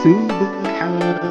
আসসালামু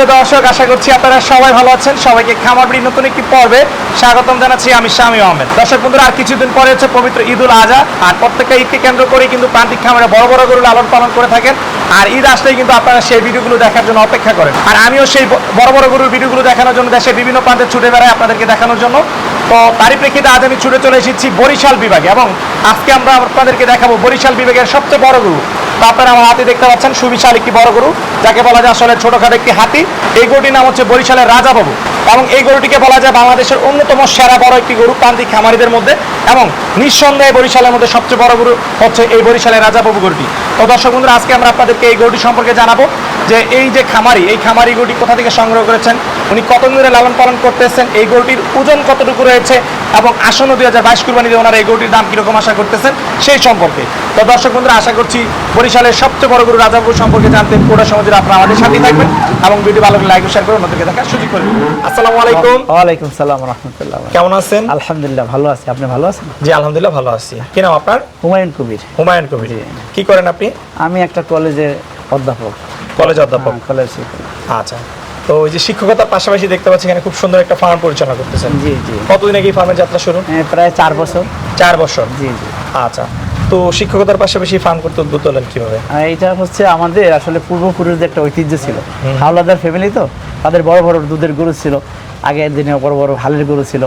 সুপ্রিয় দর্শক, আশা করছি আপনারা সবাই ভালো আছেন। সবাইকে খামার বাড়ির নতুন একটি পর্বে স্বাগতম জানাচ্ছি আমি শামী আহমেদ। দর্শক বন্ধুরা, আর কিছুদিন পরে হচ্ছে পবিত্র ঈদুল আজহা আর প্রত্যেকটা ঈদকে কেন্দ্র করে কিন্তু প্রান্তিক খামারে বড় বড় গরু লালন পালন করে থাকেন। আর ঈদ আসলেই কিন্তু আপনারা সেই ভিডিওগুলো দেখার জন্য অপেক্ষা করেন। আর আমিও সেই বড় বড় গরুর ভিডিওগুলো দেখানোর জন্য দেশের বিভিন্ন প্রান্তে ছুটে বেড়াই আপনাদেরকে দেখানোর জন্য। তো তারই প্রেক্ষিতে আজ আমি ছুটে চলে এসেছি বরিশাল বিভাগে এবং আজকে আমরা আপনাদেরকে দেখাবো বরিশাল বিভাগের সবচেয়ে বড় গরু। আপনারা আমার হাতে দেখতে পাচ্ছেন, সুবিশাল একটি বড় গরু। যাকে বলা যায় আসলে ছোটখাটো একটি হাতি। এই গরুটির নাম হচ্ছে বরিশালের রাজাবাবু। এবং এই গরুটিকে বলা যায় বাংলাদেশের অন্যতম সেরা বড় একটি গরু, প্রান্তিক খামারিদের মধ্যে এবং নিঃসন্দেহে বরিশালের মধ্যে সবচেয়ে বড় গরু হচ্ছে এই বরিশালের রাজাবাবু গরুটি। তো দর্শক বন্ধুরা, আজকে আমরা আপনাদেরকে এই গরুটি সম্পর্কে জানাব যে এই যে খামারি, এই খামারি গরুটি কোথা থেকে সংগ্রহ করেছেন, উনি কত ধরে লালন পালন করতেছেন, এই গরুটির ওজন কতটুকু রয়েছে এবং আসন্ন দুই হাজার বাইশ কুরবানিতে ওনারা এই গরুটির দাম কীরকম আশা করতেছেন সেই সম্পর্কে। তো দর্শক বন্ধুরা, আশা করছি বরিশালের সবচেয়ে বড় গরু রাজাপুর সম্পর্কে জানতে পুরো সমাজের আপনারা আমাদের সাথেই থাকবেন এবং ভিডিও ভালো লাইক শেয়ার করে অন্যদেরকে দেখার সুযোগ করে দিন। আসসালামু আলাইকুম। ওয়ালাইকুম সালাম রহমতুল্লাহ। কেমন আছেন? আলহামদুলিল্লাহ ভালো আছি। আপনি ভালো আছেন? জি আলহামদুলিল্লাহ ভালো আছি। কি নাম আপনার? হুমায়ুন কবির। হুমায়ুন কবির। কি করেন আপনি? আমি একটা কলেজের অধ্যাপক। কলেজ অধ্যাপক। হ্যাঁ, কলেজ আচ্ছা। তো ওই যে শিক্ষকতার পাশাপাশি দেখতে পাচ্ছি এখানে খুব সুন্দর একটা ফার্ম পরিচালনা করতেছেন। জি জি। কতদিন আগে ফার্মের যাত্রা শুরু? প্রায় চার বছর। চার বছর। জি জি। আচ্ছা। তো শিক্ষকতার পাশাপাশি ফার্ম করতে উদ্বুদ্ধ হলেন কীভাবে? এটা হচ্ছে আমাদের আসলে পূর্বপুরুষদের একটা ঐতিহ্য ছিল। হাওলাদার ফ্যামিলি তো? তাদের বড় বড় দুধের গরু ছিল আগের দিনে বড় বড় হালের গরু ছিল।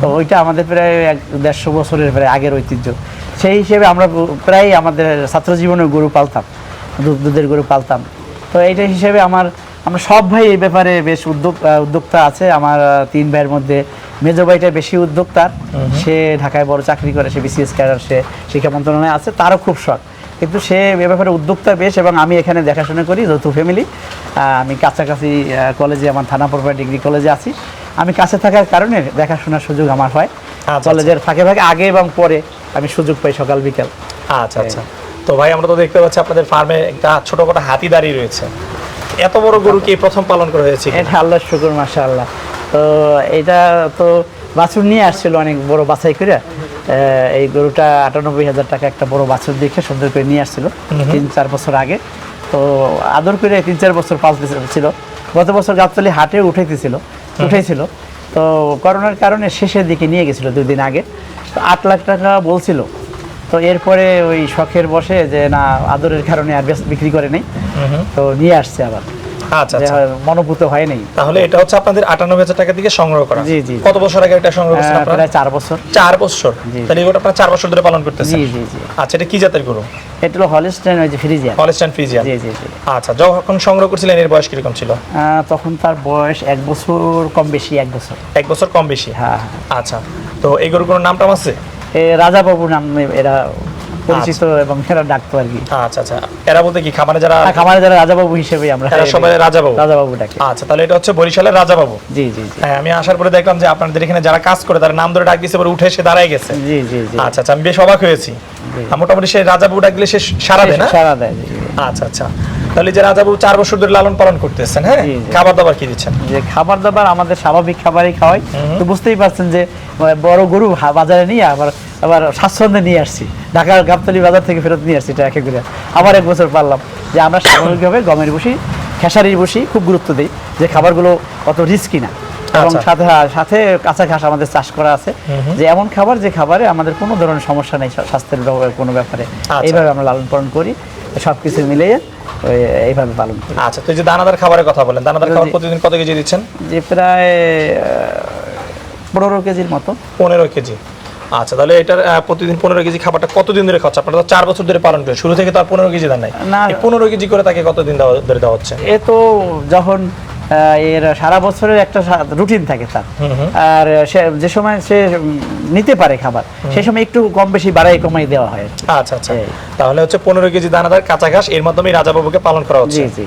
তো ওইটা আমাদের প্রায় এক দেড়শো বছরের প্রায় আগের ঐতিহ্য। সেই হিসেবে আমরা প্রায় আমাদের ছাত্র জীবনে গরু পালতাম দুধ দুধের গরু পালতাম। তো এইটা হিসেবে আমার আমরা সব ভাই এই ব্যাপারে বেশ উদ্যোগ উদ্যোক্তা আছে। আমার তিন ভাইয়ের মধ্যে মেজো ভাইটা বেশি উদ্যোক্তার। সে ঢাকায় বড় চাকরি করে সে বিসিএস ক্যাডার সে শিক্ষা মন্ত্রণালয়ে আছে। তারও খুব শখ। কিন্তু সে এ ব্যাপারে উদ্যোক্তা বেশ এবং আমি এখানে দেখাশোনা করি যৌথ ফ্যামিলি আমি কাছাকাছি কলেজে আমার থানা পড়বা ডিগ্রি কলেজে আছি। আমি কাছে থাকার কারণে দেখাশোনার সুযোগ আমার হয়। আচ্ছা। কলেজের ফাঁকে ফাঁকে আগে এবং পরে আমি সুযোগ পাই সকাল বিকাল। আচ্ছা আচ্ছা। তো ভাই আমরা তো দেখতে পাচ্ছি আপনাদের ফার্মে একটা ছোটখাটো হাতি দাঁড়িয়ে রয়েছে। এত বড় গরু কি প্রথম পালন করা হয়েছে এটা আল্লাহ শুকুর মাসা আল্লাহ তো এটা তো বাছুর নিয়ে আসছিল অনেক বড় বাছাই করে। এই গরুটা আটানব্বই হাজার টাকা একটা বড় বাছুর দেখে সুন্দর করে নিয়ে আসছিল তিন চার বছর আগে। তো আদর করে তিন চার বছর পালতে ছিল। গত বছর গাবতলি হাটে উঠাইতেছিল উঠেছিল তো করোনার কারণে শেষের দিকে নিয়ে গেছিল দুই দিন আগে। তো আট লাখ টাকা বলছিল। তো এরপরে ওই শখের বসে যে না আদরের কারণে আর বেশ বিক্রি করে নেই। তো নিয়ে আসছে আবার। আচ্ছা আচ্ছা। মনোভূত হয় নাই। তাহলে এটা হচ্ছে আপনাদের আটানব্বই হাজার টাকা থেকে সংগ্রহ করা। জি, জি। কত বছর আগে এটা সংগ্রহ করেছেন আপনারা? প্রায় চার বছর। চার বছর। তাহলে এগুলো আপনারা চার বছর ধরে পালন করতেছেন। জি জি জি। আচ্ছা এটা কি জাতের গরু? এটা হলো হলিস্টাইন ওই যে ফ্রিজিয়ান। Holstein Friesian. জি জি জি। আচ্ছা যখন সংগ্রহ করছিলেন এর বয়স কীরকম ছিল? তখন তার বয়স এক বছর কম বেশি এক বছর। এক বছর কম বেশি? হ্যাঁ হ্যাঁ। আচ্ছা তো এই গরুর কোনো নাম টাম আছে? এ রাজাবাবু নামে এরা পরিচিত এবং এরা ডাকতো আর কি। আচ্ছা আচ্ছা। এরা বলতে কি খামারে যারা খামারে যারা রাজাবাবু হিসেবে আমরা এরা সবাই রাজাবাবু। রাজাবাবু ডাকে। আচ্ছা তাহলে এটা হচ্ছে বরিশালের রাজাবাবু। জি জি হ্যাঁ আমি আসার পরে দেখলাম যে আপনাদের এখানে যারা কাজ করে তারা নাম ধরে ডাক দিয়েছে পরে উঠে এসে দাঁড়ায় গেছে। জি জি আচ্ছা আচ্ছা আমি বেশ অবাক হয়েছি। মোটামুটি সেই রাজাবাবু ডাক দিলে সে সারা দেয় না? সারা দেয়। আচ্ছা আচ্ছা। তাহলে যে রাজাবাবু চার বছর ধরে লালন পালন করতেছেন হ্যাঁ। খাবার দাবার কি দিচ্ছেন? যে খাবার দাবার আমাদের স্বাভাবিক খাবারই খাওয়াই। তো বুঝতেই পারছেন যে বড় গরু বাজারে নিয়ে আবার আবার স্বাচ্ছন্দ্যে নিয়ে আসছি। ঢাকার গাবতলি বাজার থেকে ফেরত নিয়ে আসছি এটা একে করে। আবার এক বছর পারলাম যে আমরা স্বাভাবিকভাবে গমের বসি খেসারির বসি খুব গুরুত্ব দিই যে খাবারগুলো অত রিস্কি না এবং আচ্ছা। সাথে সাথে কাঁচা ঘাস আমাদের চাষ করা আছে। যে এমন খাবার যে খাবারে আমাদের কোনো ধরনের সমস্যা নেই স্বাস্থ্যের কোনো ব্যাপারে। আচ্ছা। এইভাবে আমরা লালন পালন করি সব কিছু মিলিয়ে এইভাবে পালন করি। আচ্ছা তো এই যে দানাদার খাবারের কথা বলেন দানাদার খাবার। প্রতিদিন কত কেজি দিচ্ছেন? যে প্রায় পনেরো কেজির মতো। পনেরো কেজি। আচ্ছা তাহলে এটার প্রতিদিন পনেরো কেজি খাবারটা কতদিন ধরে খাচ্ছে আপনারা তো চার বছর ধরে পালন করে শুরু থেকে তো আর পনেরো কেজি দেন নাই। না। পনেরো কেজি করে তাকে কতদিন দেওয়া- ধরে দেওয়া হচ্ছে? এ তো যখন এর সারা বছরের একটা রুটিন থাকে তার। আর যে সময় সে নিতে পারে খাবার সেই সময় একটু কম বেশি বাড়াই কমাই দেওয়া হয়। আচ্ছা আচ্ছা। তাহলে হচ্ছে পনেরো কেজি দানাদার কাঁচা ঘাস এর মাধ্যমে রাজা বাবুকে পালন করা হচ্ছে। জি জি।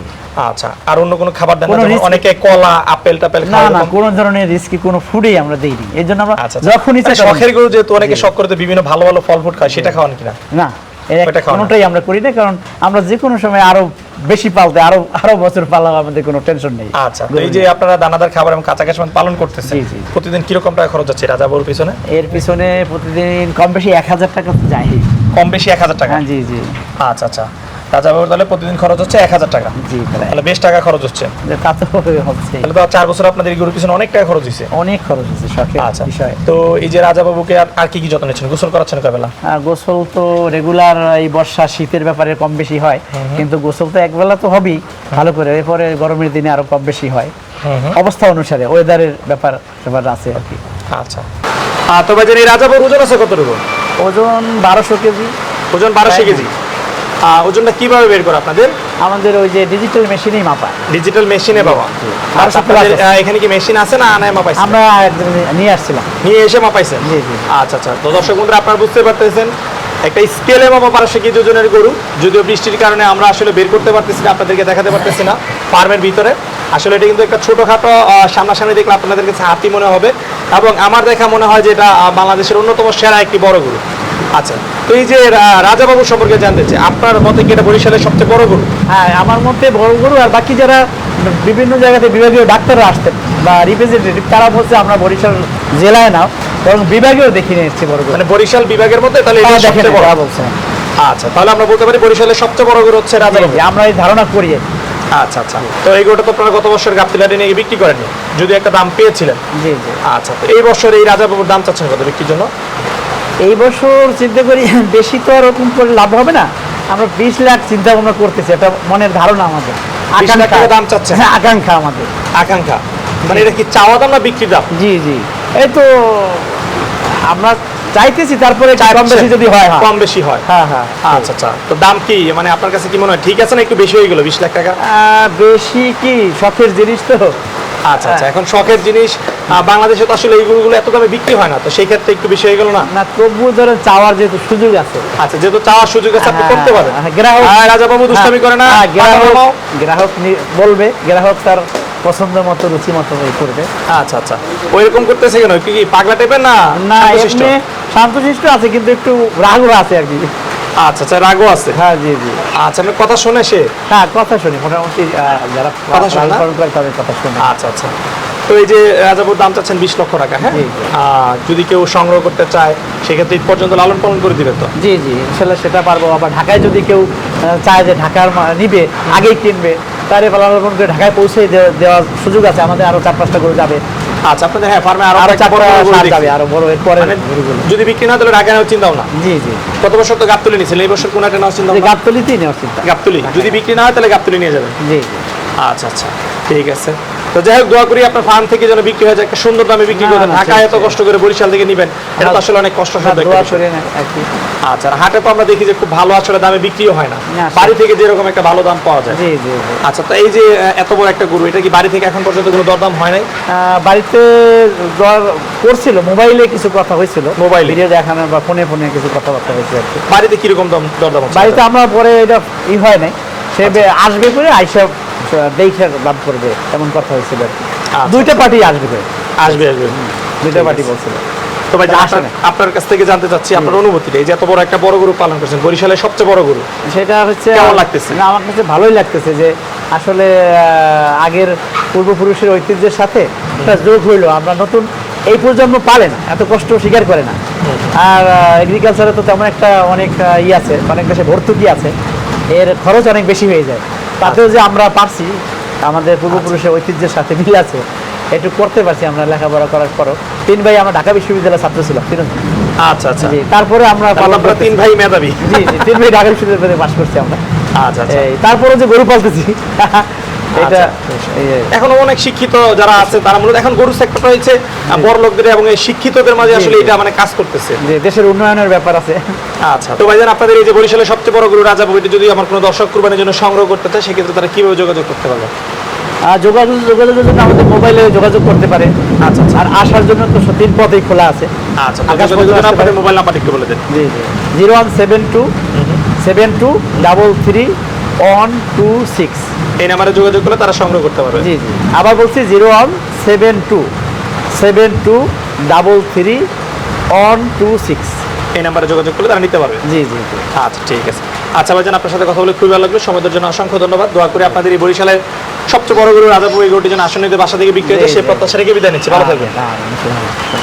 আচ্ছা আর অন্য কোনো খাবার দেন অনেকে কলা আপেল টাপেল না না? কোনো ধরনের রিস্কি কোনো ফুডই আমরা দেইনি। এই জন্য আমরা আচ্ছা আচ্ছা। যখন ইচ্ছা শখের গরু যেহেতু অনেকে শখ করে তো বিভিন্ন ভালো ভালো ফল ফুড খায় সেটা খাওয়ান কিনা? এর না। কোনোটাই আমরা করি না কারণ আমরা যে কোনো সময় আরও বেশি পালতে আরও আরও বছর পালাম আমাদের কোনো টেনশন নেই। আচ্ছা এই যে আপনারা দানাদার খাবার এবং কাঁচা কাশমান পালন করতেছেন। প্রতিদিন কীরকম টাকা খরচ হচ্ছে রাজা বউর পিছনে? এর পিছনে প্রতিদিন কম বেশি এক হাজার টাকা তো যায় কম বেশি এক হাজার টাকা? হ্যাঁ জি জি। আচ্ছা আচ্ছা। রাজা বাবুর তাহলে প্রতিদিন খরচ হচ্ছে এক হাজার টাকা। জি তাহলে বেশ টাকা খরচ হচ্ছে। হচ্ছে। তাহলে তো চার বছর আপনাদের গরুর পিছনে অনেক টাকা খরচ হয়েছে অনেক খরচ শখের আচ্ছা। বিষয়। তো এই যে রাজা বাবুকে আর- কি কি যত্ন নিচ্ছেন? গোসল করাচ্ছেন কবেলা গোসল তো রেগুলার এই বর্ষা শীতের ব্যাপারে কম বেশি হয়। কিন্তু গোসল তো একবেলা তো হবেই ভালো করে। এরপরে গরমের দিনে আরও কম বেশি হয়। অবস্থা অনুসারে ওয়েদারের ব্যাপার ব্যাপার আছে আর কি। আচ্ছা। আর তো ভাইজান এই রাজা বাবুর ওজন আছে কতটুকু? ওজন বারোশো কেজি। ওজন বারোশো কেজি। ওজনটা কীভাবে বের করে আপনাদের? আমাদের ওই যে ডিজিটাল মেশিনেই মাপা। ডিজিটাল মেশিনে বাবা। আর আচ্ছা, আপনাদের, এখানে কি মেশিন আছে না আনায় মাপাইছেন? আমরা নিয়ে আসছিলাম। নিয়ে এসে মাপাইছেন? জি, জি। আচ্ছা আচ্ছা। তো দর্শক বন্ধুরা আপনারা বুঝতে পারতেছেন একটা স্কেলে মাপা বারোশো কেজি ওজনের গরু। যদিও বৃষ্টির কারণে আমরা আসলে বের করতে পারতেছি না আপনাদেরকে দেখাতে পারতেছি না ফার্মের ভিতরে। আসলে এটা কিন্তু একটা ছোটোখাটো সামনাসামনি দেখলে আপনাদের কাছে হাতি মনে হবে। এবং আমার দেখা মনে হয় যে এটা বাংলাদেশের অন্যতম সেরা একটি বড় গরু। আচ্ছা তো এই যে রাজাবাবু সম্পর্কে জানতে চাই আপনার মতে কি এটা বরিশালের সবচেয়ে বড় গরু? হ্যাঁ আমার মতে বড় গরু আর বাকি যারা বিভিন্ন জায়গাতে বিভাগীয় ডাক্তাররা আসতেন বা রিপ্রেজেন্টেটিভ তারা বলছে আমরা বরিশাল জেলায় না বরং বিভাগেও দেখে নিয়ে এসেছি বড় গরু। মানে বরিশাল বিভাগের মধ্যে তাহলে এটা সবচেয়ে বড়। বলছেন। আচ্ছা তাহলে আমরা বলতে পারি বরিশালের সবচেয়ে বড় গরু হচ্ছে রাজাবাবু। আমরা এই ধারণা করি। আচ্ছা আচ্ছা তো এই গরুটা তো আপনারা গত বছর গাপ্তিলাটি নিয়ে বিক্রি করেননি যদি একটা দাম পেয়েছিলেন। জি জি। আচ্ছা তো এই বছর এই রাজাবাবুর দাম চাচ্ছেন কত বিক্রির জন্য? এই বছর চিন্তা করি বেশি তো আর ওরকম করে লাভ হবে না। আমরা বিশ লাখ চিন্তা ভাবনা করতেছি এটা মনের ধারণা আমাদের। 20 দাম চাচ্ছেন? হ্যাঁ আকাঙ্ক্ষা আমাদের। আকাঙ্ক্ষা। মানে এটা কি চাওয়া দাম না বিক্রি দাম? জি জি। এই তো আমরা চাইতেছি তারপরে কম বেশি যদি হয় হ্যাঁ। কম বেশি হয়। হ্যাঁ হ্যাঁ আচ্ছা আচ্ছা। তো দাম কি? মানে আপনার কাছে কি মনে হয় ঠিক আছে না একটু বেশি হয়ে গেল বিশ লাখ টাকা? বেশি কি? শখের জিনিস তো। আচ্ছা আচ্ছা। এখন শখের জিনিস বাংলাদেশে তো আসলে এই গরুগুলো এত দামে বিক্রি হয় না তো সেই ক্ষেত্রে একটু বেশি হয়ে গেল না? না ধরেন চাওয়ার যেহেতু সুযোগ আছে। আচ্ছা যেহেতু চাওয়ার সুযোগ আছে আপনি হ্যাঁ, করতে পারেন। হ্যাঁ, গ্রাহক হ্যাঁ, রাজাবাবু দুষ্টামি করে না হ্যাঁ, গ্রাহক গ্রাহক বলবে গ্রাহক তার পছন্দ মতো রুচি মতো করবে। আচ্ছা আচ্ছা। ওইরকম করতেছে কেন? কি পাগলা টাইপের না? না এমনি শান্তশিষ্ট আছে কিন্তু একটু রাগও আছে আর কি। আচ্ছা আচ্ছা রাগও আছে। হ্যাঁ জি জি। আচ্ছা আপনার কথা শুনে সে? হ্যাঁ কথা শুনি মোটামুটি যারা কথা শোনে তাদের কথা শুনে। আচ্ছা আচ্ছা। তো এই যে রাজাপুর দাম চাচ্ছেন বিশ লক্ষ টাকা হ্যাঁ। যদি কেউ সংগ্রহ করতে চায় সেক্ষেত্রে ঈদ পর্যন্ত লালন পালন করে দিবে তো? জি জি ইনশাল্লাহ সেটা পারব। আবার ঢাকায় যদি কেউ চায় যে ঢাকার নিবে আগেই কিনবে তাহলে পালন করে ঢাকায় পৌঁছে দেওয়ার সুযোগ আছে। আমাদের আরও চার পাঁচটা করে যাবে। আচ্ছা আপনাদের হ্যাঁ ফার্মে আরও বড়। যাবে আরও বড় মানে যদি বিক্রি না তাহলে ঢাকা নেওয়ার চিন্তাও না? জি জি। বছর তো গাবতলি এই বছর কোন একটা নেওয়ার চিন্তা যে ভাবনা? গাবতলিতেই নেওয়ার চিন্তা। গাবতলি। যদি বিক্রি না হয় তাহলে গাবতলি নিয়ে যাবেন। জি। আচ্ছা আচ্ছা ঠিক আছে। তো যাই হোক দোয়া করি আপনার ফার্ম থেকে যেন বিক্রি হয়ে যায় একটা সুন্দর দামে বিক্রি না, ঢাকায় এত কষ্ট করে বরিশাল থেকে নিবেন এটা আসলে অনেক কষ্ট সাধ্য। করে আচ্ছা হাটে তো আমরা দেখি যে খুব ভালো আসলে দামে বিক্রিও হয় না। বাড়ি থেকে যেরকম একটা ভালো দাম পাওয়া যায়। আচ্ছা তো এই যে এত বড় একটা গরু এটা কি বাড়ি থেকে এখন পর্যন্ত কোনো দরদাম হয় নাই? বাড়িতে দর করছিল মোবাইলে কিছু কথা হয়েছিল। মোবাইলে? ভিডিও দেখানোর বা ফোনে ফোনে কিছু কথাবার্তা হয়েছে আর কি। বাড়িতে কীরকম দাম দরদাম বাড়িতে আমরা পরে এটা ই হয় নাই। সে বে- আসবে করে আইসা দেখে লাভ করবে এমন কথা হয়েছিল। আচ্ছা। দুইটা পার্টি আসবে আসবে আসবে। দুইটা পার্টি বলছিল। তো ভাই আপনার- কাছ থেকে জানতে চাচ্ছি আপনার অনুভূতিটা এই যে এত বড় একটা বড় গরু পালন করছেন বরিশালের সবচেয়ে বড় গরু সেটা হচ্ছে কেমন লাগতেছে? না আমার কাছে ভালোই লাগতেছে যে আসলে আগের পূর্বপুরুষের ঐতিহ্যের সাথে একটা যোগ হইল। আমরা নতুন এই প্রজন্ম পালে না এত কষ্ট স্বীকার করে না। আর এগ্রিকালচারে তো তেমন একটা অনেক ই আছে অনেক দেশে ভর্তুকি আছে। এর খরচ অনেক বেশি হয়ে যায়। তাতেও যে আমরা পারছি আমাদের পূর্বপুরুষের ঐতিহ্যের সাথে মিল আছে একটু করতে পারছি আমরা লেখাপড়া করার পরও। তিন ভাই আমরা ঢাকা বিশ্ববিদ্যালয়ের ছাত্র ছিলাম তিন আচ্ছা আচ্ছা। জি, তারপরে আমরা তিন ভাই মেধাবী। জি জি তিন ভাই ঢাকা বিশ্ববিদ্যালয়ে পাশ করছি আমরা। আচ্ছা আচ্ছা। এই তারপরে যে গরু পালতেছি। এটা আচ্ছা। এই- এখনও অনেক শিক্ষিত যারা আছে তারা মূলত এখন গরু সেক্টরটা হচ্ছে বড় লোকদের এবং এই শিক্ষিতদের মাঝে আসলে এটা মানে কাজ করতেছে। যে দেশের উন্নয়নের ব্যাপার আছে। আচ্ছা তো ভাইজান আপনাদের এই যে বরিশালের সবচেয়ে বড় গরু রাজা বইটি যদি আমার কোনো দর্শক কুরবানির জন্য সংগ্রহ করতে চায় সেক্ষেত্রে তারা কীভাবে যোগাযোগ করতে পারবে? আর যোগাযোগ যোগাযোগের জন্য আমাদের মোবাইলে যোগাযোগ করতে পারে। আচ্ছা আচ্ছা। আর আসার জন্য তো তিন পথেই খোলা আছে। আচ্ছা। মোবাইল নাম্বার একটু বলে দেন। জি জি। Zero one seven two seven two double three one two six. এই নাম্বারে যোগাযোগ করলে তারা সংগ্রহ করতে পারবে। জি জি। আবার বলছি zero one seven two. Seven two double three one two six. এই নাম্বারে যোগাযোগ করলে তারা নিতে পারবে। জি জি আচ্ছা ঠিক আছে। আচ্ছা ভাইজান আপনার সাথে কথা বলে খুবই ভালো লাগল। সময়ের জন্য অসংখ্য ধন্যবাদ। দোয়া করে আপনাদের এই বরিশালের সবচেয়ে বড় গরু রাজাপুর এই গরুটি যেন আসন্ন বাসা থেকে বিক্রি হয়েছে। সে। প্রত্যাশা রেখে বিদায় নিচ্ছি। ভালো থাকবেন। হ্যাঁ, হ্যাঁ, হ্যাঁ।